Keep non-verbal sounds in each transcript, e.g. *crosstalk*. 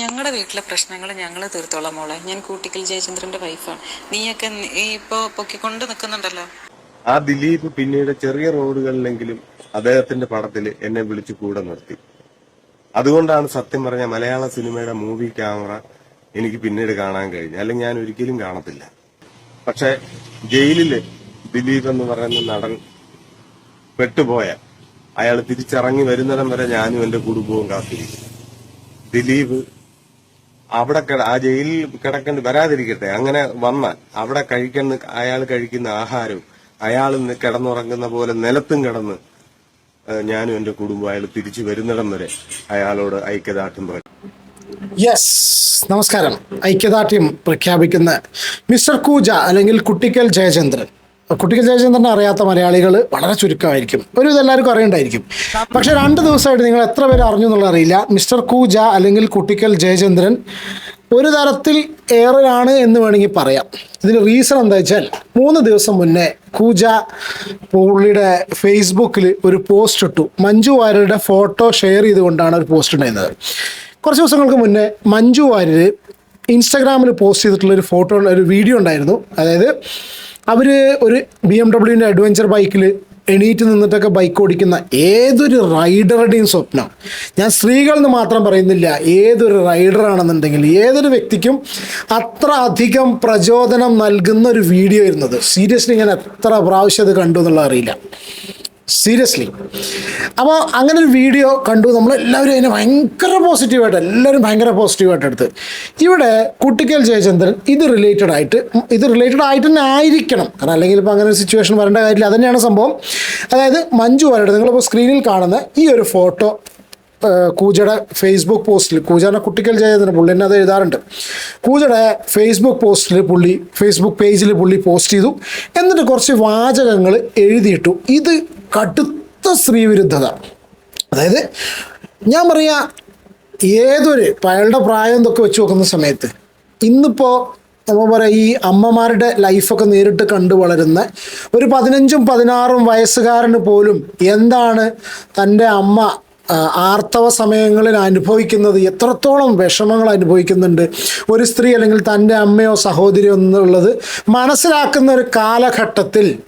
ഞങ്ങളുടെ വീട്ടിലെ പ്രശ്നങ്ങൾ ഞങ്ങൾ തീർത്തോളാം മോളെ. ഞാൻ കൂട്ടിക്കൽ ജയചന്ദ്രന്റെ വൈഫാണ് നീയൊക്കെ ഇപ്പോ പൊക്കിക്കൊണ്ട് നിൽക്കുന്നുണ്ടല്ലോ ആ ദിലീപ് പിന്നീട് ചെറിയ റോഡുകളിലെങ്കിലും അദ്ദേഹത്തിന്റെ പടത്തിൽ എന്നെ വിളിച്ചു കൂടെ നിർത്തി. അതുകൊണ്ടാണ് സത്യം പറഞ്ഞ മലയാള സിനിമയുടെ മൂവി ക്യാമറ എനിക്ക് പിന്നീട് കാണാൻ കഴിഞ്ഞു അല്ലെങ്കിൽ ഞാൻ ഒരിക്കലും കാണത്തില്ല. പക്ഷെ ജയിലിൽ ദിലീപ് എന്ന് പറയുന്ന നടൻ പെട്ടുപോയ അയാൾ തിരിച്ചിറങ്ങി വരുന്നിടം വരെ ഞാനും എന്റെ കുടുംബവും കാത്തിരിക്കും. ദിലീപ് അവിടെ ആ ജയിലിൽ കിടക്കേണ്ടി വരാതിരിക്കട്ടെ. അങ്ങനെ വന്നാൽ അവിടെ കഴിക്കുന്ന അയാൾ കഴിക്കുന്ന ആഹാരവും അയാൾ കിടന്നുറങ്ങുന്ന പോലെ നിലത്തും കിടന്ന് ഞാനും എന്റെ കുടുംബം അയാൾ തിരിച്ചു വരുന്നിടം വരെ അയാളോട് ഐക്യദാർഢ്യം പറയും യെസ് നമസ്കാരം. ഐക്യദാർഢ്യം പ്രഖ്യാപിക്കുന്ന മിസ്റ്റർ കൂജ അല്ലെങ്കിൽ കുട്ടിക്കൽ ജയചന്ദ്രൻ. കുട്ടിക്കൽ തന്നെ അറിയാത്ത മലയാളികൾ വളരെ ചുരുക്കമായിരിക്കും. ഒരു ഇതെല്ലാവർക്കും അറിയണ്ടായിരിക്കും. പക്ഷേ രണ്ട് ദിവസമായിട്ട് നിങ്ങൾ എത്ര പേര് അറിഞ്ഞു എന്നുള്ളത് അറിയില്ല. മിസ്റ്റർ കൂജ അല്ലെങ്കിൽ കുട്ടിക്കൽ ജയചന്ദ്രൻ ഒരു തരത്തിൽ ഏറെയാണ് എന്ന് വേണമെങ്കിൽ പറയാം. ഇതിന് റീസൺ എന്താ വെച്ചാൽ മൂന്ന് ദിവസം മുന്നേ കൂജ പുള്ളിയുടെ ഫേസ്ബുക്കിൽ ഒരു പോസ്റ്റ് ഇട്ടു. മഞ്ജു വാര്യരുടെ ഫോട്ടോ ഷെയർ ചെയ്തുകൊണ്ടാണ് ഒരു പോസ്റ്റ് ഉണ്ടായിരുന്നത് കുറച്ച് ദിവസങ്ങൾക്ക് മുന്നേ മഞ്ജു വാര്യർ ഇൻസ്റ്റാഗ്രാമിൽ പോസ്റ്റ് ചെയ്തിട്ടുള്ള ഒരു ഫോട്ടോ ഒരു വീഡിയോ ഉണ്ടായിരുന്നു. അതായത് അവർ ഒരു ബി എം ഡബ്ല്യുവിന്റെ അഡ്വഞ്ചർ ബൈക്കിൽ എണീറ്റ് നിന്നിട്ടൊക്കെ ബൈക്ക് ഓടിക്കുന്ന ഏതൊരു റൈഡറുടെയും സ്വപ്നം. ഞാൻ സ്ത്രീകൾ എന്ന് മാത്രം പറയുന്നില്ല. ഏതൊരു റൈഡറാണെന്നുണ്ടെങ്കിൽ ഏതൊരു വ്യക്തിക്കും അത്ര അധികം പ്രചോദനം നൽകുന്ന ഒരു വീഡിയോ ആയിരുന്നത് സീരിയസ്ലി ഞാൻ എത്ര പ്രാവശ്യം അത് കണ്ടു എന്നുള്ളത് അറിയില്ല. സീരിയസ്ലി അപ്പോൾ അങ്ങനെ ഒരു വീഡിയോ കണ്ടു. നമ്മൾ എല്ലാവരും അതിനെ ഭയങ്കര പോസിറ്റീവായിട്ട് എല്ലാവരും ഭയങ്കര പോസിറ്റീവായിട്ട് എടുത്ത്. ഇവിടെ കുട്ടിക്കൽ ജയചന്ദ്രൻ ഇത് റിലേറ്റഡ് ആയിട്ട് ഇത് റിലേറ്റഡ് ആയിട്ട് തന്നെ ആയിരിക്കണം. കാരണം അല്ലെങ്കിൽ ഇപ്പോൾ അങ്ങനെ ഒരു സിറ്റുവേഷൻ വരേണ്ട കാര്യമില്ല. അത് സംഭവം. അതായത് മഞ്ജു വരട്ടെ നിങ്ങളിപ്പോൾ സ്ക്രീനിൽ കാണുന്ന ഈ ഒരു ഫോട്ടോ കൂജയുടെ ഫേസ്ബുക്ക് പോസ്റ്റിൽ കൂജാനെ കുട്ടിക്കൽ ജയചന്ദ്രൻ പുള്ളി എന്നെ അത് എഴുതാറുണ്ട്. കൂജയുടെ ഫേസ്ബുക്ക് പോസ്റ്റിൽ പുള്ളി ഫേസ്ബുക്ക് പേജിൽ പുള്ളി പോസ്റ്റ് ചെയ്തു. എന്നിട്ട് കുറച്ച് വാചകങ്ങൾ എഴുതിയിട്ടു. ഇത് കടുത്ത സ്ത്രീവിരുദ്ധത. അതായത് ഞാൻ പറയാ ഏതൊരു അയാളുടെ പ്രായം എന്തൊക്കെ വെച്ച് നോക്കുന്ന സമയത്ത് ഇന്നിപ്പോൾ നമ്മൾ പറയാം ഈ അമ്മമാരുടെ ലൈഫൊക്കെ നേരിട്ട് കണ്ടു വളരുന്ന ഒരു പതിനഞ്ചും പതിനാറും വയസ്സുകാരന് പോലും എന്താണ് തന്റെ അമ്മ ആർത്തവ സമയങ്ങളിൽ അനുഭവിക്കുന്നത് എത്രത്തോളം വിഷമങ്ങൾ അനുഭവിക്കുന്നുണ്ട്. ഒരു സ്ത്രീ അല്ലെങ്കിൽ തന്റെ അമ്മയോ സഹോദരിയോ എന്നുള്ളത് മനസ്സിലാക്കുന്ന ഒരു കാലഘട്ടത്തിൽ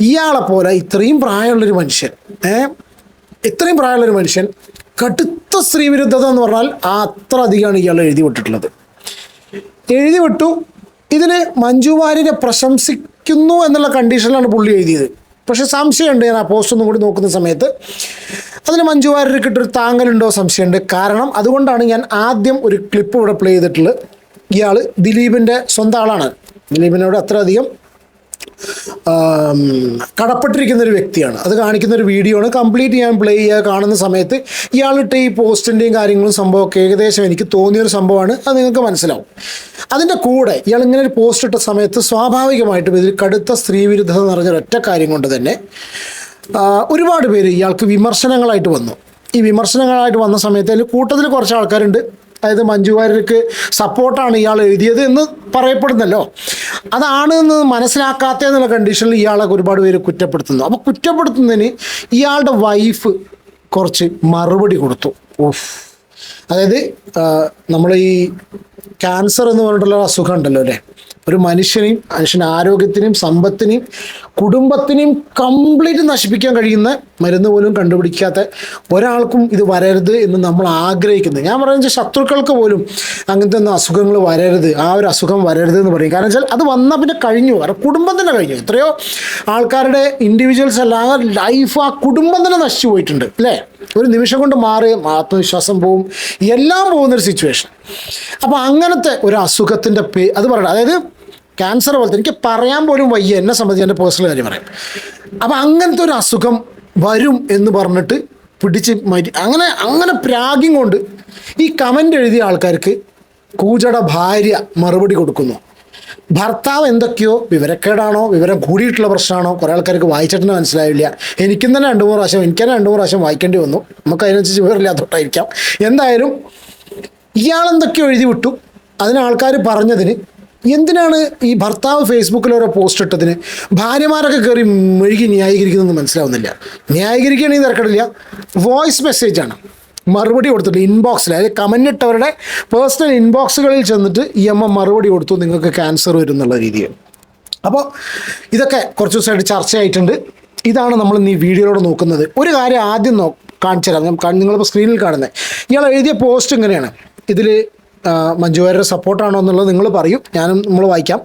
ഇയാളെ പോലെ ഇത്രയും പ്രായമുള്ളൊരു മനുഷ്യൻ ഏ ഇത്രയും പ്രായമുള്ളൊരു മനുഷ്യൻ കടുത്ത സ്ത്രീവിരുദ്ധത എന്ന് പറഞ്ഞാൽ അത്ര അധികമാണ് ഇയാൾ എഴുതി വിട്ടിട്ടുള്ളത്. എഴുതി വിട്ടു. ഇതിന് മഞ്ജു വാര്യരെ പ്രശംസിക്കുന്നു എന്നുള്ള കണ്ടീഷനിലാണ് പുള്ളി എഴുതിയത്. പക്ഷെ സംശയമുണ്ട്. ഞാൻ ആ പോസ്റ്റ് ഒന്നും കൂടി നോക്കുന്ന സമയത്ത് അതിന് മഞ്ജു വാര്യർ കിട്ടൊരു താങ്ങലുണ്ടോ സംശയമുണ്ട്. കാരണം അതുകൊണ്ടാണ് ഞാൻ ആദ്യം ഒരു ക്ലിപ്പ് ഇവിടെ പ്ലേ ചെയ്തിട്ടുള്ളത്. ഇയാൾ ദിലീപിന്റെ സ്വന്തം ആളാണ്. ദിലീപിനോട് അത്രയധികം കടപ്പെട്ടിരിക്കുന്ന ഒരു വ്യക്തിയാണ്. അത് കാണിക്കുന്ന ഒരു വീഡിയോ ആണ്. കംപ്ലീറ്റ് ഞാൻ പ്ലേ ചെയ്യുക കാണുന്ന സമയത്ത് ഇയാളിട്ട് ഈ പോസ്റ്റിന്റെയും കാര്യങ്ങളും സംഭവമൊക്കെ ഏകദേശം എനിക്ക് തോന്നിയൊരു സംഭവമാണ്. അത് നിങ്ങൾക്ക് മനസ്സിലാവും. അതിന്റെ കൂടെ ഇയാൾ ഇങ്ങനെ ഒരു പോസ്റ്റ് ഇട്ട സമയത്ത് സ്വാഭാവികമായിട്ടും ഇതിൽ കടുത്ത സ്ത്രീവിരുദ്ധത നിറഞ്ഞ ഒറ്റ കാര്യം കൊണ്ട് തന്നെ ഒരുപാട് പേര് ഇയാൾക്ക് വിമർശനങ്ങളായിട്ട് വന്നു. ഈ വിമർശനങ്ങളായിട്ട് വന്ന സമയത്ത് അതിൽ കൂട്ടത്തിൽ കുറച്ച് ആൾക്കാരുണ്ട്. അതായത് മഞ്ജു വാര്യർക്ക് സപ്പോർട്ടാണ് ഇയാൾ എഴുതിയത് എന്ന് പറയപ്പെടുന്നല്ലോ. അതാണ് എന്ന് മനസ്സിലാക്കാത്ത എന്നുള്ള കണ്ടീഷനിൽ ഇയാളെ ഒരുപാട് പേര് കുറ്റപ്പെടുത്തുന്നു. അപ്പോൾ കുറ്റപ്പെടുത്തുന്നതിന് ഇയാളുടെ വൈഫ് കുറച്ച് മറുപടി കൊടുത്തു. ഓഫ് അതായത് നമ്മൾ ഈ ക്യാൻസർ എന്ന് പറഞ്ഞിട്ടുള്ള അസുഖം ഉണ്ടല്ലോ അല്ലേ? ഒരു മനുഷ്യനെയും മനുഷ്യന്റെ ആരോഗ്യത്തിനെയും സമ്പത്തിനെയും കുടുംബത്തിനെയും കംപ്ലീറ്റ് നശിപ്പിക്കാൻ കഴിയുന്ന മരുന്ന് പോലും കണ്ടുപിടിക്കാത്ത ഒരാൾക്കും ഇത് വരരുത് എന്ന് നമ്മൾ ആഗ്രഹിക്കുന്നത്. ഞാൻ പറയുന്നത് ശത്രുക്കൾക്ക് പോലും അങ്ങനത്തെ ഒന്നും അസുഖങ്ങൾ വരരുത്. ആ ഒരു അസുഖം വരരുത് എന്ന് പറയും. കാരണം വെച്ചാൽ അത് വന്നാൽ പിന്നെ കഴിഞ്ഞു. അവരുടെ കുടുംബം തന്നെ കഴിഞ്ഞു. എത്രയോ ആൾക്കാരുടെ ഇൻഡിവിജ്വൽസ് അല്ലാതെ ലൈഫ് ആ കുടുംബം തന്നെ നശിച്ചു പോയിട്ടുണ്ട്. അല്ലേ? ഒരു നിമിഷം കൊണ്ട് മാറി ആത്മവിശ്വാസം പോവും. എല്ലാം പോകുന്നൊരു സിറ്റുവേഷൻ അപ്പോൾ അങ്ങനത്തെ ഒരു അസുഖത്തിന്റെ പേ അത് പറയണം. അതായത് ക്യാൻസർ പോലത്തെ എനിക്ക് പറയാൻ പോലും വയ്യ എന്നെ സംബന്ധിച്ച് എന്റെ പേഴ്സണൽ കാര്യം പറയാം അപ്പോൾ അങ്ങനത്തെ ഒരു അസുഖം വരും എന്ന് പറഞ്ഞിട്ട് പിടിച്ച് മരി അങ്ങനെ അങ്ങനെ പ്രാഗ്യം കൊണ്ട് ഈ കമന്റ് എഴുതിയ ആൾക്കാർക്ക് കൂജയുടെ ഭാര്യ മറുപടി കൊടുക്കുന്നു. ഭർത്താവ് എന്തൊക്കെയോ വിവരക്കേടാണോ വിവരം കൂടിയിട്ടുള്ള പ്രശ്നമാണോ കുറേ ആൾക്കാർക്ക് വായിച്ചിട്ട് മനസ്സിലാവില്ല എനിക്കും തന്നെ രണ്ട് മൂന്ന് പ്രാവശ്യം എനിക്ക് തന്നെ രണ്ട് മൂന്ന് പ്രാവശ്യം വായിക്കേണ്ടി വന്നു. നമുക്ക് അതിനനുസരിച്ച് വിവരമില്ലാത്തോട്ടായിരിക്കാം എന്തായാലും ഇയാളെന്തൊക്കെയോ എഴുതി വിട്ടു. അതിന് ആൾക്കാർ പറഞ്ഞതിന് എന്തിനാണ് ഈ ഭർത്താവ് ഫേസ്ബുക്കിൽ ഓരോ പോസ്റ്റ് ഇട്ടതിന്? ഭാര്യമാരൊക്കെ കയറി മെഴുകി ന്യായീകരിക്കുന്നതെന്ന് മനസ്സിലാവുന്നില്ല. ന്യായീകരിക്കുകയാണെങ്കിൽ തിരക്കടില്ല. വോയിസ് മെസ്സേജാണ് മറുപടി കൊടുത്തിട്ട് ഇൻബോക്സിൽ അതായത് കമന്റ് ഇട്ടവരുടെ പേഴ്സണൽ ഇൻബോക്സുകളിൽ ചെന്നിട്ട് ഈ അമ്മ മറുപടി കൊടുത്തു നിങ്ങൾക്ക് ക്യാൻസർ വരും എന്നുള്ള രീതിയിൽ. അപ്പോൾ ഇതൊക്കെ കുറച്ച് ദിവസമായിട്ട് ചർച്ചയായിട്ടുണ്ട്. ഇതാണ് നമ്മൾ ഈ വീഡിയോയിലൂടെ നോക്കുന്നത്. ഒരു കാര്യം ആദ്യം നോ കാണിച്ചു തരാം നിങ്ങളിപ്പോൾ സ്ക്രീനിൽ കാണുന്നത്. ഇയാൾ എഴുതിയ പോസ്റ്റ് ഇങ്ങനെയാണ്. ഇതിൽ മഞ്ജുവാരുടെ സപ്പോർട്ടാണോ എന്നുള്ളത് നിങ്ങൾ പറയും. ഞാനും നമ്മൾ വായിക്കാം.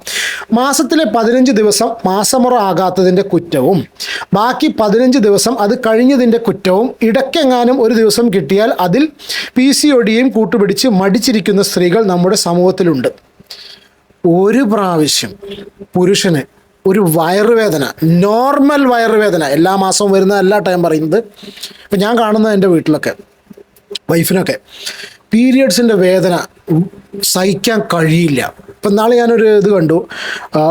മാസത്തിലെ പതിനഞ്ച് ദിവസം മാസമുറ ആകാത്തതിന്റെ കുറ്റവും ബാക്കി പതിനഞ്ച് ദിവസം അത് കഴിഞ്ഞതിന്റെ കുറ്റവും ഇടയ്ക്കെങ്ങാനും ഒരു ദിവസം കിട്ടിയാൽ അതിൽ പി സി ഒടിയും കൂട്ടുപിടിച്ച് മടിച്ചിരിക്കുന്ന സ്ത്രീകൾ നമ്മുടെ സമൂഹത്തിലുണ്ട്. ഒരു പ്രാവശ്യം പുരുഷന് ഒരു വയറുവേദന നോർമൽ വയറുവേദന എല്ലാ മാസവും വരുന്ന എല്ലാ ടൈം പറയുന്നത് ഇപ്പം ഞാൻ കാണുന്നത് എന്റെ വീട്ടിലൊക്കെ വൈഫിനൊക്കെ പീരിയഡ്സിന്റെ വേദന സഹിക്കാൻ കഴിയില്ല. ഇപ്പം നാളെ ഞാനൊരു ഇത് കണ്ടു.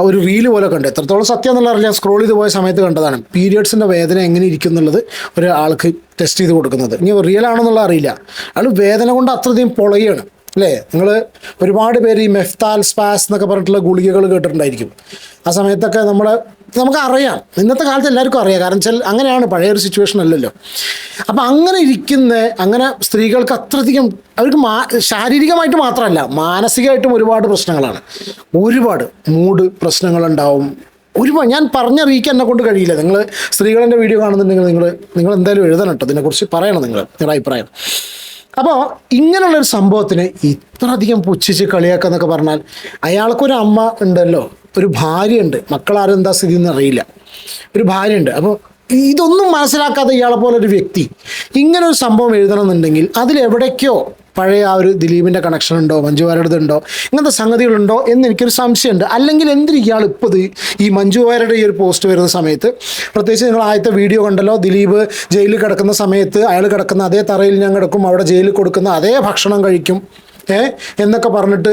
ഒരു റീൽ പോലെ കണ്ടു. എത്രത്തോളം സത്യം എന്നുള്ള അറിയില്ല. സ്ക്രോൾ ചെയ്ത് പോയ സമയത്ത് കണ്ടതാണ്. പീരിയഡ്സിന്റെ വേദന എങ്ങനെ ഇരിക്കും എന്നുള്ളത് ഒരാൾക്ക് ടെസ്റ്റ് ചെയ്ത് കൊടുക്കുന്നത്. ഇനി റിയൽ ആണെന്നുള്ള അറിയില്ല. അയാൾ വേദന കൊണ്ട് അത്രയധികം പൊളയാണ്. അല്ലേ? നിങ്ങൾ ഒരുപാട് പേര് ഈ മെഫ്താൽ സ്പാസ് എന്നൊക്കെ പറഞ്ഞിട്ടുള്ള ഗുളികകൾ കേട്ടിട്ടുണ്ടായിരിക്കും. ആ സമയത്തൊക്കെ നമ്മൾ നമുക്ക് അറിയാം ഇന്നത്തെ കാലത്ത് എല്ലാവർക്കും അറിയാം. കാരണം വെച്ചാൽ അങ്ങനെയാണ് പഴയ ഒരു സിറ്റുവേഷൻ അല്ലല്ലോ. അപ്പം അങ്ങനെ ഇരിക്കുന്ന അങ്ങനെ സ്ത്രീകൾക്ക് അത്രയധികം അവർക്ക് മാ ശാരീരികമായിട്ട് മാത്രമല്ല മാനസികമായിട്ടും ഒരുപാട് പ്രശ്നങ്ങളാണ്. ഒരുപാട് മൂഡ് പ്രശ്നങ്ങളുണ്ടാവും. ഒരുപാട് ഞാൻ പറഞ്ഞറിയിക്കാൻ എന്നെ കൊണ്ട് കഴിയില്ല. നിങ്ങൾ സ്ത്രീകളെന്റെ വീഡിയോ കാണുന്നുണ്ടെങ്കിൽ നിങ്ങൾ നിങ്ങൾ എന്തായാലും എഴുതണം കേട്ടോ. ഇതിനെക്കുറിച്ച് പറയണം നിങ്ങൾ നിങ്ങളുടെ അഭിപ്രായം. അപ്പോൾ ഇങ്ങനെയുള്ള ഒരു സംഭവത്തിന് ഇത്ര അധികം പുച്ഛിച്ച് കളിയാക്കുക എന്നൊക്കെ പറഞ്ഞാൽ അയാൾക്കൊരു അമ്മ ഉണ്ടല്ലോ ഒരു ഭാര്യ ഭാര്യയുണ്ട്. മക്കളാരും എന്താ സ്ഥിതി എന്ന് അറിയില്ല. ഒരു ഭാര്യയുണ്ട്. അപ്പോൾ ഇതൊന്നും മനസ്സിലാക്കാത്ത ഇയാളെ പോലെ ഒരു വ്യക്തി ഇങ്ങനെ ഒരു സംഭവം എഴുതണമെന്നുണ്ടെങ്കിൽ അതിലെവിടേക്കോ പഴയ ആ ഒരു ദിലീപിന്റെ കണക്ഷൻ ഉണ്ടോ? മഞ്ജു വാര്യരുടെ ഉണ്ടോ? ഇങ്ങനത്തെ സംഗതികളുണ്ടോ എന്ന് എനിക്കൊരു സംശയമുണ്ട്. അല്ലെങ്കിൽ എന്തിന് ഇയാൾ ഇപ്പോൾ ഈ മഞ്ജു വാര്യരുടെ ഈ ഒരു പോസ്റ്റ് വരുന്ന സമയത്ത്? പ്രത്യേകിച്ച് നിങ്ങൾ ആദ്യത്തെ വീഡിയോ കണ്ടല്ലോ ദിലീപ് ജയിലിൽ കിടക്കുന്ന സമയത്ത് അയാൾ കിടക്കുന്ന അതേ തറയിൽ ഞാൻ കിടക്കും അവിടെ ജയിലിൽ കൊടുക്കുന്ന അതേ ഭക്ഷണം കഴിക്കും ഏ? എന്നൊക്കെ പറഞ്ഞിട്ട്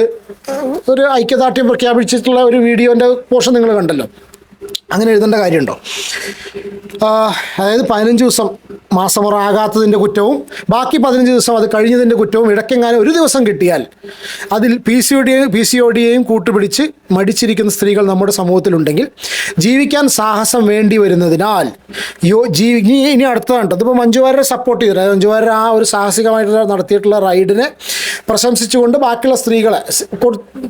ഒരു ഐക്യദാർഢ്യം പ്രഖ്യാപിച്ചിട്ടുള്ള ഒരു വീഡിയോന്റെ പോഷൻ നിങ്ങൾ കണ്ടല്ലോ. അങ്ങനെ എഴുതേണ്ട കാര്യമുണ്ടോ? അതായത് പതിനഞ്ച് ദിവസം മാസമുറ ആകാത്തതിന്റെ കുറ്റവും ബാക്കി പതിനഞ്ച് ദിവസം അത് കഴിഞ്ഞതിന്റെ കുറ്റവും ഇടയ്ക്കെങ്ങാനും ഒരു ദിവസം കിട്ടിയാൽ അതിൽ പി സി ഒടിയെയും പി സി ഒടിയെയും കൂട്ടുപിടിച്ച് മടിച്ചിരിക്കുന്ന സ്ത്രീകൾ നമ്മുടെ സമൂഹത്തിലുണ്ടെങ്കിൽ ജീവിക്കാൻ സാഹസം വേണ്ടി വരുന്നതിനാൽ യോ ജീ ഇനി ഇനി അടുത്തതാണ് അതിപ്പോൾ മഞ്ജുവാരെ സപ്പോർട്ട് ചെയ്തിട്ട് അതായത് മഞ്ജുവാരെ ആ ഒരു സാഹസികമായിട്ടുള്ള നടത്തിയിട്ടുള്ള റൈഡിനെ പ്രശംസിച്ചുകൊണ്ട് ബാക്കിയുള്ള സ്ത്രീകളെ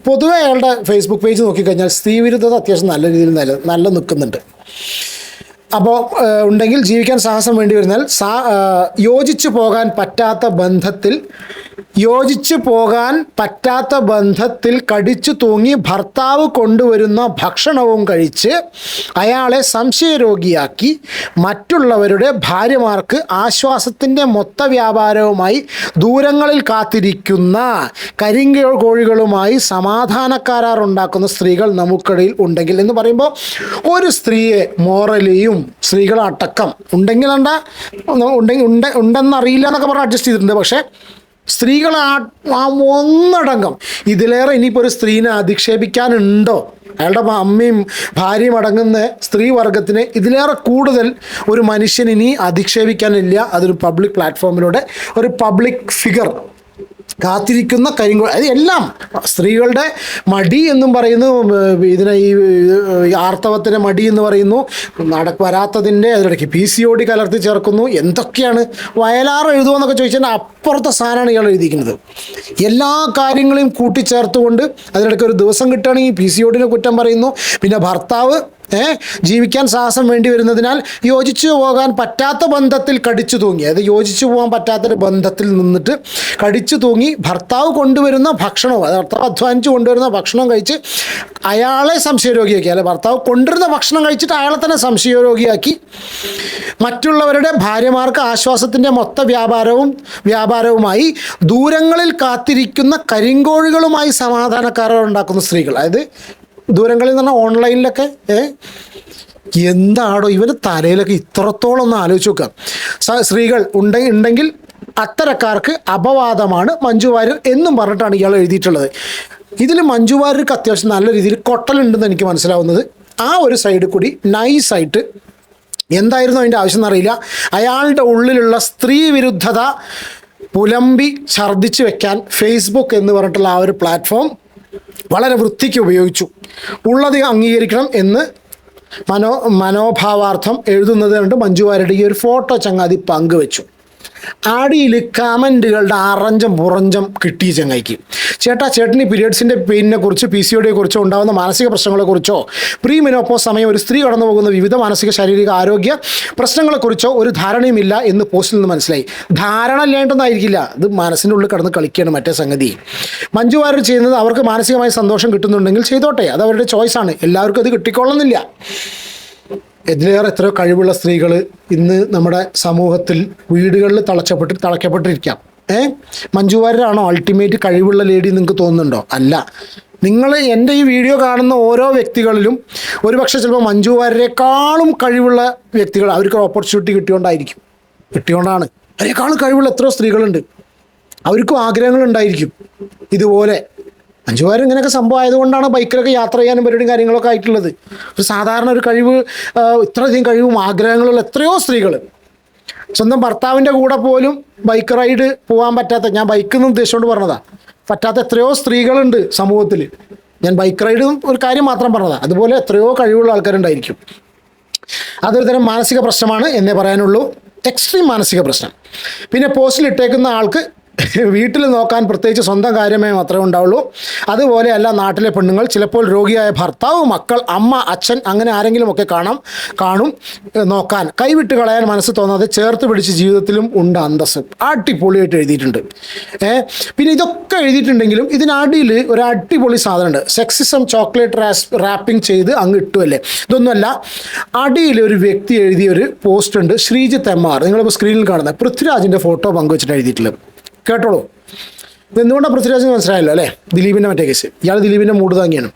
പൊതുവേ അയാളുടെ ഫേസ്ബുക്ക് പേജ് നോക്കിക്കഴിഞ്ഞാൽ സ്ത്രീവിരുദ്ധത അത്യാവശ്യം നല്ല രീതിയിൽ നല്ല നിൽക്കുന്നുണ്ട്. അപ്പോൾ ഉണ്ടെങ്കിൽ ജീവിക്കാൻ സാഹസം വേണ്ടി വരുന്നാൽ സാ യോജിച്ചു പോകാൻ പറ്റാത്ത ബന്ധത്തിൽ യോജിച്ചു പോകാൻ പറ്റാത്ത ബന്ധത്തിൽ കടിച്ചു തൂങ്ങി ഭർത്താവ് കൊണ്ടുവരുന്ന ഭക്ഷണവും കഴിച്ച് അയാളെ സംശയരോഗിയാക്കി മറ്റുള്ളവരുടെ ഭാര്യമാർക്ക് ആശ്വാസത്തിന്റെ മൊത്ത വ്യാപാരവുമായി ദൂരങ്ങളിൽ കാത്തിരിക്കുന്ന കരിങ്ക കോഴികളുമായി സമാധാനക്കാരാറുണ്ടാക്കുന്ന സ്ത്രീകൾ നമുക്കിടയിൽ ഉണ്ടെങ്കിൽ എന്ന് പറയുമ്പോൾ ഒരു സ്ത്രീയെ മോറലിയും സ്ത്രീകളടക്കം. ഉണ്ടെങ്കിൽ എന്താ ഉണ്ടെങ്കിൽ ഉണ്ട് ഉണ്ടെന്നറിയില്ല എന്നൊക്കെ പറഞ്ഞ് അഡ്ജസ്റ്റ് ചെയ്തിട്ടുണ്ട്. പക്ഷേ സ്ത്രീകൾ ആ ഒന്നടങ്കം. ഇതിലേറെ ഇനിയിപ്പോൾ ഒരു സ്ത്രീനെ അധിക്ഷേപിക്കാനുണ്ടോ? അയാളുടെ അമ്മയും ഭാര്യയും അടങ്ങുന്ന സ്ത്രീ വർഗത്തിനെ ഇതിലേറെ കൂടുതൽ ഒരു മനുഷ്യൻ ഇനി അധിക്ഷേപിക്കാനില്ല. അതൊരു പബ്ലിക് പ്ലാറ്റ്ഫോമിലൂടെ ഒരു പബ്ലിക് ഫിഗർ കാത്തിരിക്കുന്ന കരിങ്കോ അത് എല്ലാം സ്ത്രീകളുടെ മടി എന്നും പറയുന്നു. ഇതിനെ ഈ ആർത്തവത്തിന്റെ മടി എന്ന് പറയുന്നു. നട വരാത്തതിന്റെ അതിനിടയ്ക്ക് പി സി ഡി കലർത്തി ചേർക്കുന്നു. എന്തൊക്കെയാണ്? വയലാർ എഴുതുമെന്നൊക്കെ ചോദിച്ചാൽ അപ്പുറത്തെ സാധനമാണ് ഇയാൾ എഴുതിയിരിക്കുന്നത്. എല്ലാ കാര്യങ്ങളെയും കൂട്ടിച്ചേർത്തുകൊണ്ട് അതിനിടയ്ക്ക് ഒരു ദിവസം കിട്ടുകയാണെങ്കിൽ പി സി ഡിനെ കുറ്റം പറയുന്നു. പിന്നെ ഭർത്താവ് ജീവിക്കാൻ സാഹസം വേണ്ടി വരുന്നതിനാൽ യോജിച്ചു പോകാൻ പറ്റാത്ത ബന്ധത്തിൽ കടിച്ചു തൂങ്ങി. അതായത് യോജിച്ചു പോകാൻ പറ്റാത്തൊരു ബന്ധത്തിൽ നിന്നിട്ട് കടിച്ചു തൂങ്ങി ഭർത്താവ് കൊണ്ടുവരുന്ന ഭക്ഷണവും ഭർത്താവ് അധ്വാനിച്ച് കൊണ്ടുവരുന്ന ഭക്ഷണം കഴിച്ച് അയാളെ സംശയരോഗിയാക്കി. അല്ലെ ഭർത്താവ് കൊണ്ടുവരുന്ന ഭക്ഷണം കഴിച്ചിട്ട് അയാളെ തന്നെ സംശയരോഗിയാക്കി. മറ്റുള്ളവരുടെ ഭാര്യമാർക്ക് ആശ്വാസത്തിന്റെ മൊത്ത വ്യാപാരവും വ്യാപാരവുമായി ദൂരങ്ങളിൽ കാത്തിരിക്കുന്ന കരിങ്കോഴികളുമായി സമാധാനക്കാരുണ്ടാക്കുന്ന സ്ത്രീകൾ. അതായത് ദൂരങ്ങളിൽ നിന്ന് ഓൺലൈനിലൊക്കെ ഏ എന്താണോ ഇവന് തലയിലൊക്കെ ഇത്രത്തോളം ഒന്ന് ആലോചിച്ച് നോക്കുക. സ്ത്രീകൾ ഉണ്ട് ഉണ്ടെങ്കിൽ അത്തരക്കാർക്ക് അപവാദമാണ് മഞ്ജു വാര്യർ എന്നും പറഞ്ഞിട്ടാണ് ഇയാൾ എഴുതിയിട്ടുള്ളത്. ഇതിൽ മഞ്ജു വാര്യർക്ക് അത്യാവശ്യം നല്ല രീതിയിൽ കൊട്ടലുണ്ടെന്ന് എനിക്ക് മനസ്സിലാവുന്നത്. ആ ഒരു സൈഡ് കൂടി നൈസായിട്ട് എന്തായിരുന്നു അതിന്റെ ആവശ്യം എന്നറിയില്ല അയാളുടെ ഉള്ളിലുള്ള സ്ത്രീ വിരുദ്ധത പുലമ്പി ഛർദ്ദിച്ച് വെക്കാൻ ഫേസ്ബുക്ക് എന്ന് പറഞ്ഞിട്ടുള്ള ആ ഒരു പ്ലാറ്റ്ഫോം വളരെ വൃത്തിക്ക് ഉപയോഗിച്ചു. ഉള്ളത് അംഗീകരിക്കണം എന്ന് മനോ മനോഭാവാർത്ഥം എഴുതുന്നത് കണ്ട് മഞ്ജു ഈ ഒരു ഫോട്ടോ ചങ്ങാതി പങ്കുവെച്ചു. ആടിയിൽ കമന്റുകളുടെ അറഞ്ചം പുറഞ്ചം കിട്ടി ചങ്ങായിക്ക്. ചേട്ടാ ചേട്ടന് പീരിയഡ്സിന്റെ പെയിനെ കുറിച്ച് പി സി കുറിച്ചോ ഉണ്ടാകുന്ന മാനസിക പ്രശ്നങ്ങളെക്കുറിച്ചോ പ്രീ മെനോപ്പോ സമയം ഒരു സ്ത്രീ കടന്നു പോകുന്ന വിവിധ മാനസിക ശാരീരിക ആരോഗ്യ പ്രശ്നങ്ങളെക്കുറിച്ചോ ഒരു ധാരണയുമില്ല എന്ന് പോസ്റ്റിൽ നിന്ന് മനസ്സിലായി. ധാരണ ഇല്ലാണ്ടൊന്നായിരിക്കില്ല ഇത് മനസ്സിന്റെ ഉള്ളിൽ കടന്ന് കളിക്കുകയാണ് മറ്റേ സംഗതി. മഞ്ജു ചെയ്യുന്നത് അവർക്ക് മാനസികമായ സന്തോഷം കിട്ടുന്നുണ്ടെങ്കിൽ ചെയ്തോട്ടെ. അത് അവരുടെ ചോയ്സാണ് എല്ലാവർക്കും അത് കിട്ടിക്കൊള്ളുന്നില്ല. ഇതിലേറെ എത്രയോ കഴിവുള്ള സ്ത്രീകൾ ഇന്ന് നമ്മുടെ സമൂഹത്തിൽ വീടുകളിൽ തളച്ചപ്പെട്ട് തളയ്ക്കപ്പെട്ടിരിക്കാം. ഏ? മഞ്ജു വാര്യരാണോ അൾട്ടിമേറ്റ് കഴിവുള്ള ലേഡി നിങ്ങൾക്ക് തോന്നുന്നുണ്ടോ? അല്ല. നിങ്ങൾ എന്റെ ഈ വീഡിയോ കാണുന്ന ഓരോ വ്യക്തികളിലും ഒരുപക്ഷെ ചിലപ്പോൾ മഞ്ജു വാര്യരെക്കാളും കഴിവുള്ള വ്യക്തികൾ അവർക്ക് ഓപ്പർച്യൂണിറ്റി കിട്ടിയോണ്ടായിരിക്കും. കിട്ടിയോണ്ടാണ്. അതിനേക്കാളും കഴിവുള്ള എത്രയോ സ്ത്രീകളുണ്ട്. അവർക്കും ആഗ്രഹങ്ങളുണ്ടായിരിക്കും. ഇതുപോലെ അഞ്ചുപേർ ഇങ്ങനെയൊക്കെ സംഭവം ആയതുകൊണ്ടാണ് ബൈക്കിലൊക്കെ യാത്ര ചെയ്യാനും പരിപാടിയും കാര്യങ്ങളൊക്കെ ആയിട്ടുള്ളത്. ഒരു സാധാരണ ഒരു കഴിവ് ഇത്രയധികം കഴിവും ആഗ്രഹങ്ങളുള്ള എത്രയോ സ്ത്രീകൾ സ്വന്തം ഭർത്താവിന്റെ കൂടെ പോലും ബൈക്ക് റൈഡ് പോകാൻ പറ്റാത്ത ഞാൻ ബൈക്ക് എന്ന് ഉദ്ദേശിച്ചുകൊണ്ട് പറഞ്ഞതാ. പറ്റാത്ത എത്രയോ സ്ത്രീകളുണ്ട് സമൂഹത്തിൽ ഞാൻ ബൈക്ക് റൈഡ് ഒരു കാര്യം മാത്രം പറഞ്ഞതാ. അതുപോലെ എത്രയോ കഴിവുള്ള ആൾക്കാരുണ്ടായിരിക്കും. അതൊരു തരം മാനസിക പ്രശ്നമാണ് എന്നേ പറയാനുള്ളൂ. എക്സ്ട്രീം മാനസിക പ്രശ്നം. പിന്നെ പോസ്റ്റിൽ ഇട്ടേക്കുന്ന ആൾക്ക് വീട്ടിൽ നോക്കാൻ പ്രത്യേകിച്ച് സ്വന്തം കാര്യമേ മാത്രമേ ഉണ്ടാവുള്ളൂ. അതുപോലെയല്ല നാട്ടിലെ പെണ്ണുങ്ങൾ ചിലപ്പോൾ രോഗിയായ ഭർത്താവ് മക്കൾ അമ്മ അച്ഛൻ അങ്ങനെ ആരെങ്കിലുമൊക്കെ കാണാം കാണും നോക്കാൻ. കൈവിട്ട് കളയാൻ മനസ്സ് തോന്നാതെ ചേർത്ത് പിടിച്ച് ജീവിതത്തിലും ഉണ്ട് അന്തസ് അടിപൊളിയായിട്ട് എഴുതിയിട്ടുണ്ട്. ഏഹ് പിന്നെ ഇതൊക്കെ എഴുതിയിട്ടുണ്ടെങ്കിലും ഇതിനടിയിൽ ഒരു അടിപൊളി സാധനമുണ്ട്. സെക്സിസം ചോക്ലേറ്റ് റാസ് റാപ്പിംഗ് ചെയ്ത് അങ്ങ് ഇട്ടുമല്ലേ ഇതൊന്നുമല്ല അടിയിൽ ഒരു വ്യക്തി എഴുതിയ ഒരു പോസ്റ്റ് ഉണ്ട്. ശ്രീജിത്ത് എം ആർ നിങ്ങളിപ്പോൾ സ്ക്രീനിൽ കാണുന്നത്. പൃഥ്വിരാജിന്റെ ഫോട്ടോ പങ്കുവച്ചിട്ട് എഴുതിയിട്ടുള്ളത്. കേട്ടോളൂ. ഇതെന്തുകൊണ്ടാണ് പൃഥ്വിരാജ് മനസ്സിലായല്ലോ അല്ലേ? ദിലീപിന്റെ മറ്റേ കേസ് ഇയാൾ ദിലീപിന്റെ മൂട് താങ്ങിയാണ്.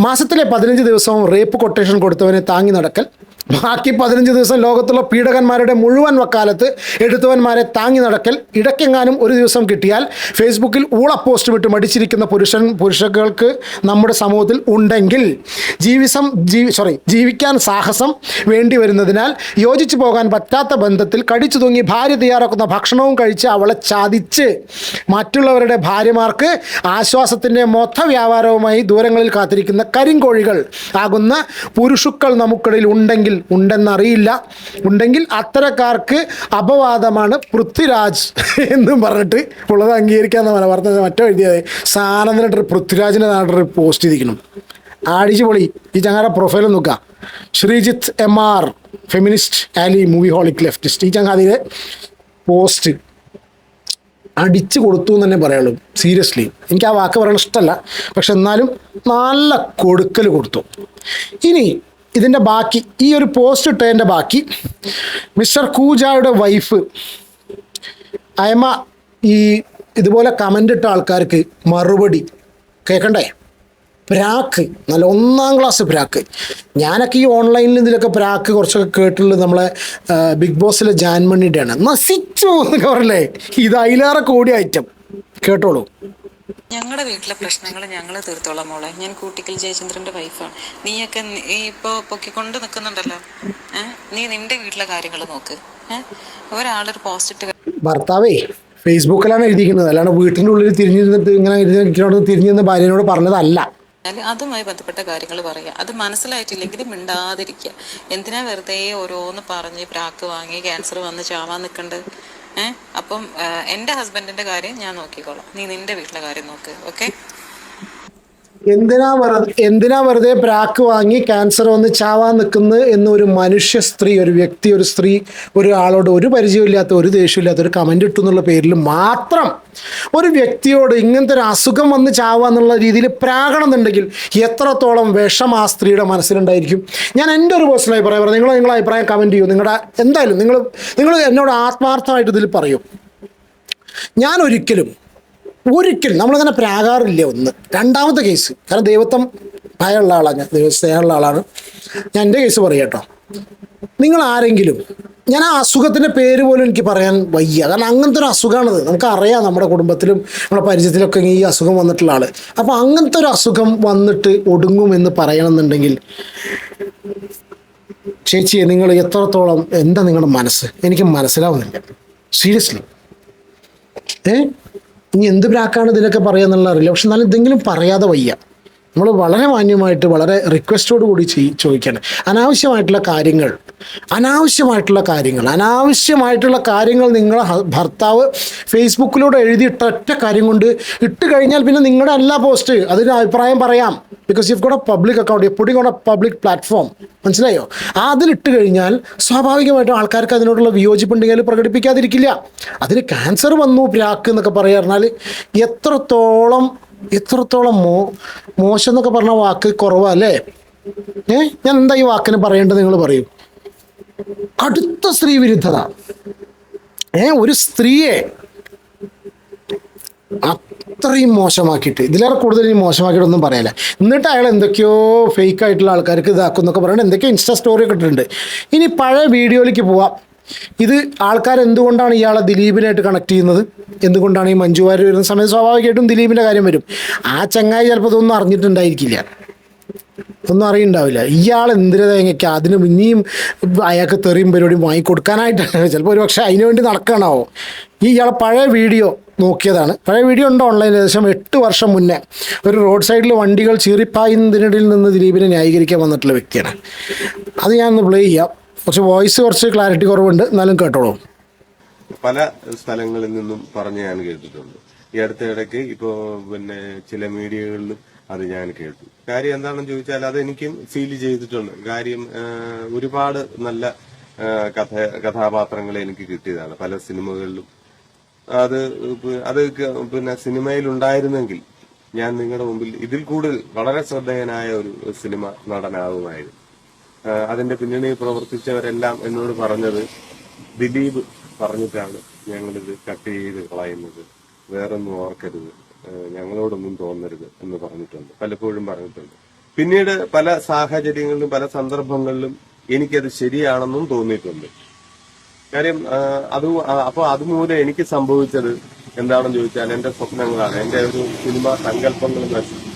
മാസത്തിലെ പതിനഞ്ച് ദിവസവും റേപ്പ് കൊട്ടേഷൻ കൊടുത്തവനെ താങ്ങി നടക്കൽ ബാക്കി പതിനഞ്ച് ദിവസം ലോകത്തുള്ള പീഡകന്മാരുടെ മുഴുവൻ വക്കാലത്ത് എടുത്തവന്മാരെ താങ്ങി നടക്കൽ ഇടയ്ക്കെങ്ങാനും ഒരു ദിവസം കിട്ടിയാൽ ഫേസ്ബുക്കിൽ ഊള പോസ്റ്റ് വിട്ട് മടിച്ചിരിക്കുന്ന പുരുഷൻ പുരുഷകൾക്ക് നമ്മുടെ സമൂഹത്തിൽ ഉണ്ടെങ്കിൽ ജീവിസം ജീവി സോറി ജീവിക്കാൻ സാഹസം വേണ്ടി വരുന്നതിനാൽ യോജിച്ചു പോകാൻ പറ്റാത്ത ബന്ധത്തിൽ കടിച്ചു തൂങ്ങി ഭാര്യ തയ്യാറാക്കുന്ന ഭക്ഷണവും കഴിച്ച് അവളെ ചാതിച്ച് മറ്റുള്ളവരുടെ ഭാര്യമാർക്ക് ആശ്വാസത്തിന്റെ മൊത്ത വ്യാപാരവുമായി ദൂരങ്ങളിൽ കാത്തിരിക്കുന്ന കരിങ്കോഴികൾ ആകുന്ന പുരുഷുക്കൾ നമുക്കിടയിൽ ഉണ്ടെങ്കിൽ ഉണ്ടെന്നറിയില്ല. ഉണ്ടെങ്കിൽ അത്തരക്കാർക്ക് അപവാദമാണ് പൃഥ്വിരാജ് *laughs* എന്നും പറഞ്ഞിട്ട് ഉള്ളത് അംഗീകരിക്കാമെന്ന് പറഞ്ഞത്. മറ്റോ എഴുതിയത് സാധനത്തിനിട്ട് പൃഥ്വിരാജിന്റെ നാട്ടിൽ പോസ്റ്റ് ചെയ്തിരിക്കണം ആടിച്ച് പൊളി. ഈ ചങ്ങാടെ പ്രൊഫൈൽ നോക്കുക. ശ്രീജിത്ത് എം ആർ ഫെമിനിസ്റ്റ് ആലി മൂവി ഹോളിക് ലെഫ്റ്റിസ്റ്റ് ഈ ചങ്ങാതിയുടെ പോസ്റ്റ് അടിച്ചു കൊടുത്തു എന്ന് തന്നെ പറയുള്ളൂ സീരിയസ്ലി എനിക്ക് ആ വാക്ക് പറയണ ഇഷ്ടമല്ല. പക്ഷെ എന്നാലും നല്ല കൊടുക്കൽ കൊടുത്തു. ഇനി ഇതിന്റെ ബാക്കി ഈ ഒരു പോസ്റ്റ് ഇട്ടതിന്റെ ബാക്കി മിസ്റ്റർ കൂജായുടെ വൈഫ് അയമ ഈ ഇതുപോലെ കമന്റ് ഇട്ട ആൾക്കാർക്ക് മറുപടി കേൾക്കണ്ടേ പ്രാക്ക് നല്ല ഒന്നാം ക്ലാസ് പ്രാക്ക്. ഞാനൊക്കെ ഈ ഓൺലൈനിൽ ഇതിലൊക്കെ പ്രാക്ക് കുറച്ചൊക്കെ കേട്ടിട്ടുള്ളത് നമ്മളെ ബിഗ് ബോസിലെ ജാൻമണിയുടെയാണ്. നശിച്ചു എന്നൊക്കെ പറയല്ലേ ഇത് അയിലേറെ കൂടിയ ഐറ്റം കേട്ടോളൂ. ഞങ്ങളുടെ വീട്ടിലെ പ്രശ്നങ്ങൾ ഞങ്ങൾ തീർത്തോളാം മോളെ. ഞാൻ കൂട്ടിക്കൽ ജയചന്ദ്രന്റെ വൈഫാണ് നീയൊക്കെ നീ പൊക്കിക്കൊണ്ട് നിൽക്കുന്നുണ്ടല്ലോ നീ നിന്റെ വീട്ടിലെ കാര്യങ്ങൾ നോക്ക്. ഒരാളൊരു പോസിറ്റീവ് ഭർത്താവേ ഫേസ്ബുക്കിലാണ് എഴുതിയിരിക്കുന്നത്. അല്ലാണ്ട് വീട്ടിന്റെ ഉള്ളിൽ തിരിഞ്ഞിരുന്നിട്ട് ഇങ്ങനെ തിരിഞ്ഞു തിരിഞ്ഞിരുന്ന ഭാര്യനോട് പറഞ്ഞതല്ല. അതുമായി ബന്ധപ്പെട്ട കാര്യങ്ങൾ പറയുക അത് മനസ്സിലായിട്ടില്ലെങ്കിൽ മിണ്ടാതിരിക്കുക എന്തിനാ വെറുതെ ഓരോന്ന് പറഞ്ഞ് പ്രാക്ക് വാങ്ങി ക്യാൻസർ വന്ന് ചാവാൻ നിൽക്കണ്ട് ഏഹ് അപ്പം എന്റെ ഹസ്ബൻഡിന്റെ കാര്യം ഞാൻ നോക്കിക്കോളാം. നീ നിന്റെ വീട്ടിലെ കാര്യം നോക്ക് ഓക്കെ? എന്തിനാ വെറുതെ എന്തിനാ വെറുതെ പ്രാക്ക് വാങ്ങി ക്യാൻസർ വന്ന് ചാവാൻ നിൽക്കുന്നത് എന്ന് ഒരു മനുഷ്യ സ്ത്രീ ഒരു വ്യക്തി ഒരു സ്ത്രീ ഒരു ആളോട് ഒരു പരിചയമില്ലാത്ത ഒരു ദേഷ്യമില്ലാത്ത ഒരു കമന്റ് ഇട്ടു എന്നുള്ള പേരിൽ മാത്രം ഒരു വ്യക്തിയോട് ഇങ്ങനത്തെ ഒരു അസുഖം വന്ന് ചാവുക എന്നുള്ള രീതിയിൽ പ്രാകണമെന്നുണ്ടെങ്കിൽ എത്രത്തോളം വിഷം ആ സ്ത്രീയുടെ മനസ്സിലുണ്ടായിരിക്കും? ഞാൻ എന്റെ ഒരു പേഴ്സണൽ അഭിപ്രായം പറയാം. നിങ്ങൾ നിങ്ങളുടെ അഭിപ്രായം കമന്റ് ചെയ്യൂ. നിങ്ങളുടെ എന്തായാലും നിങ്ങൾ നിങ്ങൾ എന്നോട് ആത്മാർത്ഥമായിട്ട് ഇതിൽ പറയൂ. ഞാൻ ഒരിക്കലും ഒരിക്കലും നമ്മളങ്ങനെ പ്രാകാറില്ല ഒന്ന്. രണ്ടാമത്തെ കേസ് കാരണം ദൈവത്വം ഭയമുള്ള ആളാണ് ദൈവ സ്നേഹമുള്ള ആളാണ്. ഞാൻ എന്റെ കേസ് പറയാം കേട്ടോ. നിങ്ങൾ ആരെങ്കിലും ഞാൻ ആ അസുഖത്തിന്റെ പേര് പോലും എനിക്ക് പറയാൻ വയ്യ. കാരണം അങ്ങനത്തെ ഒരു അസുഖമാണത്. നമുക്ക് അറിയാം നമ്മുടെ കുടുംബത്തിലും നമ്മുടെ പരിചയത്തിലൊക്കെ ഈ അസുഖം വന്നിട്ടുള്ള ആൾ അപ്പോൾ അങ്ങനത്തെ ഒരു അസുഖം വന്നിട്ട് ഒടുങ്ങുമെന്ന് പറയണമെന്നുണ്ടെങ്കിൽ ചേച്ചിയെ നിങ്ങൾ എത്രത്തോളം എന്താ നിങ്ങളുടെ മനസ്സ്? എനിക്ക് മനസ്സിലാവുന്നില്ല. സീരിയസ്ലി ഏ? ഇനി എന്ത് ബ്രാക്കാണ് ഇതിനൊക്കെ പറയാന്നുള്ള അറിയില്ല. പക്ഷെ എന്നാലും എന്തെങ്കിലും പറയാതെ വയ്യ. നമ്മൾ വളരെ മാന്യമായിട്ട് വളരെ റിക്വസ്റ്റോട് കൂടി ചോദിക്കുകയാണ് അനാവശ്യമായിട്ടുള്ള കാര്യങ്ങൾ അനാവശ്യമായിട്ടുള്ള കാര്യങ്ങൾ. അനാവശ്യമായിട്ടുള്ള കാര്യങ്ങൾ നിങ്ങളെ ഭർത്താവ് ഫേസ്ബുക്കിലൂടെ എഴുതി ഇട്ടൊറ്റ കാര്യം കൊണ്ട് ഇട്ട് കഴിഞ്ഞാൽ പിന്നെ നിങ്ങളുടെ എല്ലാ പോസ്റ്റ്. അതിന് അഭിപ്രായം പറയാം. Because you got a public account എപ്പോഴും ഗോട്ട് എ പബ്ലിക് പ്ലാറ്റ്ഫോം മനസ്സിലായോ? അതിലിട്ട് കഴിഞ്ഞാൽ സ്വാഭാവികമായിട്ടും ആൾക്കാർക്ക് അതിനോടുള്ള വിയോജിപ്പുണ്ടെങ്കിൽ പ്രകടിപ്പിക്കാതിരിക്കില്ല. അതിന് ക്യാൻസർ വന്നു പ്രാക്ക് എന്നൊക്കെ പറയുക എത്രത്തോളം എത്രത്തോളം മോ മോശം എന്നൊക്കെ പറഞ്ഞ വാക്ക് കുറവാ അല്ലേ? ഏ? ഞാൻ എന്താ ഈ വാക്കിന് പറയേണ്ടത് നിങ്ങൾ പറയൂ. കടുത്ത സ്ത്രീ വിരുദ്ധത. ഏ ഒരു സ്ത്രീയെ അത്രയും മോശമാക്കിയിട്ട് ഇതിലേറെ കൂടുതൽ ഇനി മോശമാക്കിയിട്ടൊന്നും പറയല എന്നിട്ട് അയാൾ എന്തൊക്കെയോ ഫേക്ക് ആയിട്ടുള്ള ആൾക്കാർക്ക് ഇതാക്കും എന്നൊക്കെ പറയുന്നത് എന്തൊക്കെയോ ഇൻസ്റ്റാ സ്റ്റോറി ഒക്കെ ഇട്ടിട്ടുണ്ട്. ഇനി പഴയ വീഡിയോയിലേക്ക് പോവാം. ഇത് ആൾക്കാർ എന്തുകൊണ്ടാണ് ഇയാളെ ദിലീപിനായിട്ട് കണക്ട് ചെയ്യുന്നത്? എന്തുകൊണ്ടാണ് ഈ മഞ്ജു വാര്യർ വരുന്ന സമയത്ത് സ്വാഭാവികമായിട്ടും ദിലീപിന്റെ കാര്യം വരും? ആ ചങ്ങായി ചിലപ്പോൾ ഇതൊന്നും അറിഞ്ഞിട്ടുണ്ടായിരിക്കില്ല. ഒന്നും അറിയണ്ടാവില്ല. ഇയാൾ എന്തിനു തേങ്ങയ്ക്ക് അതിന് ഇനിയും അയാൾക്ക് തെറിയും പരിപാടിയും വാങ്ങിക്കൊടുക്കാനായിട്ടാണ്. ചിലപ്പോൾ ഒരു പക്ഷേ അതിനു വേണ്ടി നടക്കണാവോ. ഈ ഇയാളെ പഴയ വീഡിയോ നോക്കിയതാണ്. പഴയ വീഡിയോ ഉണ്ട് ഓൺലൈനിൽ ഏകദേശം എട്ട് വർഷം മുന്നേ ഒരു റോഡ് സൈഡിൽ വണ്ടികൾ ചീറിപ്പായുന്നതിനിടയിൽ നിന്ന് ദിലീപിനെ ന്യായീകരിക്കാൻ വന്നിട്ടുള്ള വ്യക്തിയാണ്. അത് ഞാനൊന്ന് പ്ലേ ചെയ്യാം. കുറച്ച് വോയിസ് കുറച്ച് ക്ലാരിറ്റി കുറവുണ്ട്. എന്നാലും കേട്ടോളൂ. പല സ്ഥലങ്ങളിൽ നിന്നും പറഞ്ഞ് ഞാൻ കേട്ടിട്ടുണ്ട്. ഈ അടുത്തിടയ്ക്ക് ഇപ്പോൾ ഇപ്പോ പിന്നെ ചില മീഡിയകളിലും അത് ഞാൻ കേട്ടു. കാര്യം എന്താണെന്ന് ചോദിച്ചാൽ അത് എനിക്കും ഫീൽ ചെയ്തിട്ടുണ്ട്. കാര്യം ഒരുപാട് നല്ല കഥ കഥാപാത്രങ്ങൾ എനിക്ക് കിട്ടിയതാണ്. പല സിനിമകളിലും. അത് അത് പിന്നെ സിനിമയിൽ ഉണ്ടായിരുന്നെങ്കിൽ ഞാൻ നിങ്ങളുടെ മുമ്പിൽ ഇതിൽ കൂടുതൽ വളരെ ശ്രദ്ധേയനായ ഒരു സിനിമ നടനാകുമായിരുന്നു. അതിന്റെ പിന്നണി പ്രവർത്തിച്ചവരെല്ലാം എന്നോട് പറഞ്ഞത് ദിലീപ് പറഞ്ഞിട്ടാണ് ഞങ്ങളിത് കട്ട് ചെയ്ത് കളയുന്നത്. വേറൊന്നും ഓർക്കരുത്. ഞങ്ങളോടൊന്നും തോന്നരുത് എന്ന് പറഞ്ഞിട്ടുണ്ട്. പലപ്പോഴും പറഞ്ഞിട്ടുണ്ട്. പിന്നീട് പല സാഹചര്യങ്ങളിലും പല സന്ദർഭങ്ങളിലും എനിക്കത് ശരിയാണെന്നും തോന്നിയിട്ടുണ്ട്. കാര്യം അത് ആ- അപ്പൊ അതുമൂലം എനിക്ക് സംഭവിച്ചത് എന്താണെന്ന് ചോദിച്ചാൽ എന്റെ സ്വപ്നങ്ങളാണ്. എന്റെ ഒരു സിനിമ സങ്കല്പങ്ങൾ നശിച്ചു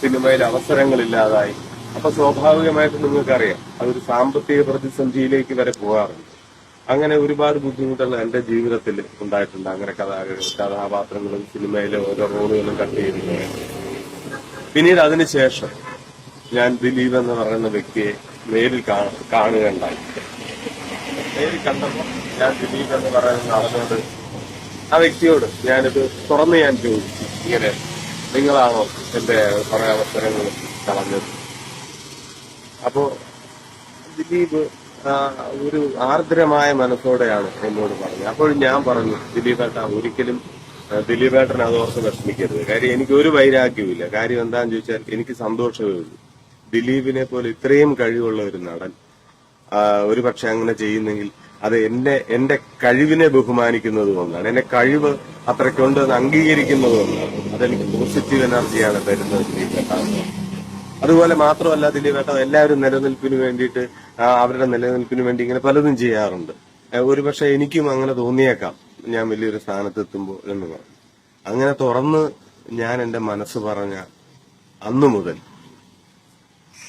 സിനിമയിൽ അവസരങ്ങളില്ലാതായി. അപ്പൊ സ്വാഭാവികമായിട്ട് നിങ്ങൾക്കറിയാം അതൊരു സാമ്പത്തിക പ്രതിസന്ധിയിലേക്ക് വരെ പോകാറുണ്ട്. അങ്ങനെ ഒരുപാട് ബുദ്ധിമുട്ടുകൾ എന്റെ ജീവിതത്തിൽ ഉണ്ടായിട്ടുണ്ട്. അങ്ങനെ കഥാ കഥാപാത്രങ്ങളും സിനിമയിലെ ഓരോ റോളുകളും കട്ട് ചെയ്തിട്ടുണ്ട്. പിന്നീട് അതിനുശേഷം ഞാൻ ദിലീപ് എന്ന് പറയുന്ന വ്യക്തിയെ നേരിൽ കാണ- കാണുകയുണ്ടായി. നേരിൽ കണ്ടപ്പോൾ ഞാൻ ദിലീപ് എന്ന് പറയുന്ന ആളിനോട് ആ വ്യക്തിയോട് ഞാനിത് തുറന്ന് ഞാൻ ചോദിച്ചു. ഇങ്ങനെ നിങ്ങളാണോ എന്റെ കുറെ അവസരങ്ങൾ കളഞ്ഞത്? അപ്പോ ദിലീപ് ഒരു ആർദ്രമായ മനസ്സോടെയാണ് എന്നോട് പറഞ്ഞത്. അപ്പോൾ ഞാൻ പറഞ്ഞു ദിലീപേട്ട ഒരിക്കലും ദിലീപേട്ടൻ അതോർത്ത് വിഷമിക്കരുത്. കാര്യം എനിക്ക് ഒരു വൈരാഗ്യവുമില്ല. കാര്യം എന്താന്ന് ചോദിച്ചാൽ എനിക്ക് സന്തോഷമേ ഉള്ളൂ. ദിലീപിനെ പോലെ ഇത്രയും കഴിവുള്ള ഒരു നടൻ ഒരു പക്ഷെ അങ്ങനെ ചെയ്യുന്നെങ്കിൽ അത് എന്നെ എന്റെ കഴിവിനെ ബഹുമാനിക്കുന്നത് കൊണ്ടാണ് എന്റെ കഴിവ് അത്രയ്ക്കുണ്ട് എന്ന് അംഗീകരിക്കുന്നത് കൊണ്ടാണ് അതെനിക്ക് പോസിറ്റീവ് എനർജിയാണ് തരുന്നത് ദിലീപേട്ട. അതുപോലെ മാത്രമല്ല ദിലീപേട്ട എല്ലാവരും നിലനിൽപ്പിന് വേണ്ടിയിട്ട് അവരുടെ നിലനിൽപ്പിന് വേണ്ടി ഇങ്ങനെ പലതും ചെയ്യാറുണ്ട്. ഒരുപക്ഷെ എനിക്കും അങ്ങനെ തോന്നിയേക്കാം. ഞാൻ വലിയൊരു സ്ഥാനത്തെത്തുമ്പോൾ എന്ന് പറഞ്ഞു. അങ്ങനെ തുറന്ന് ഞാൻ എന്റെ മനസ്സ് പറഞ്ഞ അന്നു മുതൽ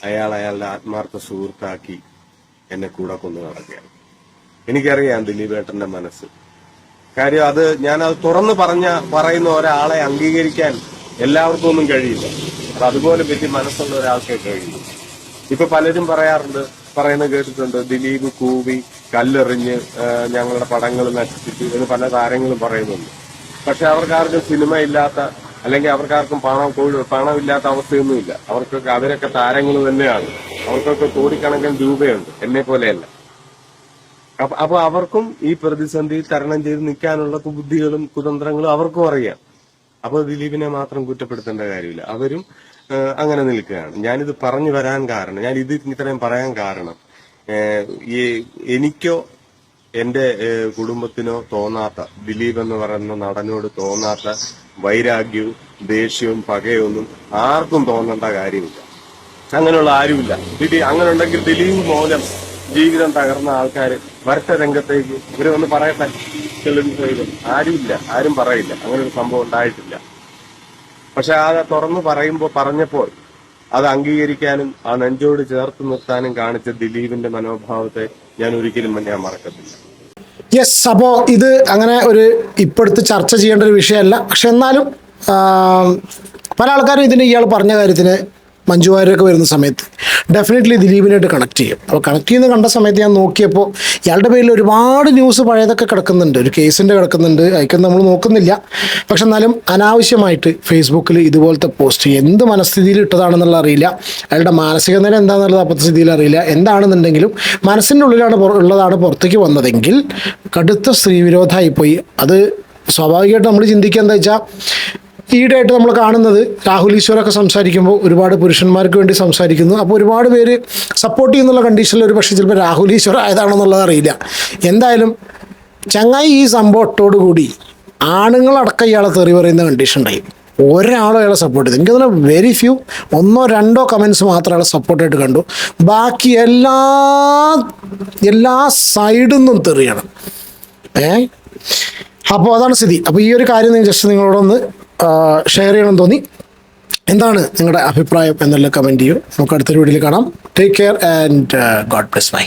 അയാൾ അയാളുടെ ആത്മാർത്ഥ സുഹൃത്താക്കി എന്നെ കൂടെ കൊണ്ടു നടക്കുകയാണ് എനിക്കറിയാം ദിലീപേട്ടന്റെ മനസ്സ്. കാര്യം അത് ഞാൻ അത് തുറന്ന് പറഞ്ഞ പറയുന്ന ഒരാളെ അംഗീകരിക്കാൻ എല്ലാവർക്കും ഒന്നും കഴിയില്ല. അത് അതുപോലെ പറ്റി മനസ്സുള്ള ഒരാൾക്കേ കഴിയില്ല ഇപ്പൊ പലരും പറയാറുണ്ട് പറയുന്നത് കേട്ടിട്ടുണ്ട്. ദിലീപ് കൂവി കല്ലെറിഞ്ഞ് ഞങ്ങളുടെ പടങ്ങൾ നശിപ്പിച്ചു എന്ന് പല താരങ്ങളും പറയുന്നുണ്ട്. പക്ഷെ അവർക്കാർക്കും സിനിമ ഇല്ലാത്ത അല്ലെങ്കിൽ അവർക്കാർക്കും പണം കോഴി- പണമില്ലാത്ത അവസ്ഥയൊന്നുമില്ല. അവർക്കൊക്കെ അവരൊക്കെ താരങ്ങൾ തന്നെയാണ്. അവർക്കൊക്കെ കോടിക്കണക്കിന് രൂപയുണ്ട്. എന്നെ പോലെയല്ല. അപ്പൊ അവർക്കും ഈ പ്രതിസന്ധി തരണം ചെയ്ത് നിൽക്കാനുള്ള ബുദ്ധികളും കുതന്ത്രങ്ങളും അവർക്കും അറിയാം. അപ്പൊ ദിലീപിനെ മാത്രം കുറ്റപ്പെടുത്തേണ്ട കാര്യമില്ല. അവരും അങ്ങനെ നിൽക്കുകയാണ്. ഞാനിത് പറഞ്ഞു വരാൻ കാരണം ഞാൻ ഇത് ഇത്രയും പറയാൻ കാരണം ഈ എനിക്കോ എന്റെ കുടുംബത്തിനോ തോന്നാത്ത ദിലീപ് എന്ന് പറയുന്ന നടനോട് തോന്നാത്ത വൈരാഗ്യവും ദേഷ്യവും പകയൊന്നും ആർക്കും തോന്നേണ്ട കാര്യമില്ല. അങ്ങനെയുള്ള ആരുമില്ല. ദിലീ അങ്ങനെ ഉണ്ടെങ്കിൽ ദിലീപ് മൂലം ജീവിതം തകർന്ന ആൾക്കാർ വരട്ട രംഗത്തേക്ക്. ഇവരൊന്ന് പറയട്ടെ. ആരുമില്ല. ആരും പറയില്ല. അങ്ങനെ ഒരു സംഭവം ഉണ്ടായിട്ടില്ല. പക്ഷെ അത് തുറന്നു പറയുമ്പോൾ പറഞ്ഞപ്പോൾ അത് അംഗീകരിക്കാനും ആ നെഞ്ചോട് ചേർത്ത് നിർത്താനും കാണിച്ച ദിലീപിന്റെ മനോഭാവത്തെ ഞാൻ ഒരിക്കലും ഞാൻ മറക്കത്തില്ല. യെസ് അപ്പോൾ ഇത് അങ്ങനെ ഒരു ഇപ്പോഴത്തെ ചർച്ച ചെയ്യേണ്ട ഒരു വിഷയമല്ല. പക്ഷെ എന്നാലും പല ആൾക്കാരും ഇതിന് ഇയാൾ പറഞ്ഞ കാര്യത്തിന് മഞ്ജു വാര്യരൊക്കെ വരുന്ന സമയത്ത്. ഡെഫിനറ്റ്ലി ദിലീപിനായിട്ട് കണക്ട് ചെയ്യും. അപ്പോൾ കണക്ട് ചെയ്യുന്ന കണ്ട സമയത്ത് ഞാൻ നോക്കിയപ്പോൾ ഇയാളുടെ പേരിൽ ഒരുപാട് ന്യൂസ് പഴയതൊക്കെ കിടക്കുന്നുണ്ട്. ഒരു കേസിന്റെ കിടക്കുന്നുണ്ട്. അയക്കൊന്നും നമ്മൾ നോക്കുന്നില്ല. പക്ഷെ എന്നാലും അനാവശ്യമായിട്ട് ഫേസ്ബുക്കിൽ ഇതുപോലത്തെ പോസ്റ്റ് എന്ത് മനസ്ഥിതിയിൽ ഇട്ടതാണെന്നുള്ള അറിയില്ല. അയാളുടെ മാനസിക നില എന്താണെന്നുള്ളത് അപ്പോഴത്തെ സ്ഥിതിയിൽ അറിയില്ല. എന്താണെന്നുണ്ടെങ്കിലും മനസ്സിന്റെ ഉള്ളിലാണ് ഉള്ളതാണ് പുറത്തേക്ക് വന്നതെങ്കിൽ കടുത്ത സ്ത്രീവിരോധമായിപ്പോയി. അത് സ്വാഭാവികമായിട്ട് നമ്മൾ ചിന്തിക്കുക എന്താ വെച്ചാൽ ഈടായിട്ട് നമ്മൾ കാണുന്നത് രാഹുൽ ഈശ്വരൊക്കെ സംസാരിക്കുമ്പോൾ ഒരുപാട് പുരുഷന്മാർക്ക് വേണ്ടി സംസാരിക്കുന്നു. അപ്പോൾ ഒരുപാട് പേര് സപ്പോർട്ട് ചെയ്യുന്നുള്ള കണ്ടീഷനിൽ ഒരു പക്ഷേ ചിലപ്പോൾ രാഹുൽ ഈശ്വർ ആയതാണെന്നുള്ളത് അറിയില്ല. എന്തായാലും ചങ്ങായി ഈ സംഭവത്തോടുകൂടി ആണുങ്ങളടക്കം ഇയാളെ തെറി പറയുന്ന കണ്ടീഷൻ ഉണ്ടായി. ഒരാളും അയാളെ സപ്പോർട്ട് ചെയ്തു എനിക്കതിന് വെരി ഫ്യൂ ഒന്നോ രണ്ടോ കമൻസ് മാത്രം അയാളെ സപ്പോർട്ടായിട്ട് കണ്ടു. ബാക്കി എല്ലാ എല്ലാ സൈഡിൽ നിന്നും തെറിയാണ്. ഏ? അപ്പോൾ അതാണ് സ്ഥിതി. അപ്പോൾ ഈ ഒരു കാര്യം ഞാൻ ജസ്റ്റ് നിങ്ങളോടൊന്ന് ഷെയർ ചെയ്യണം തോന്നി. എന്താണ് നിങ്ങളുടെ അഭിപ്രായം എന്നുള്ള കമന്റ് ചെയ്യൂ നമുക്ക് അടുത്തൊരു വീഡിയോയിൽ കാണാം. Take care and God bless bye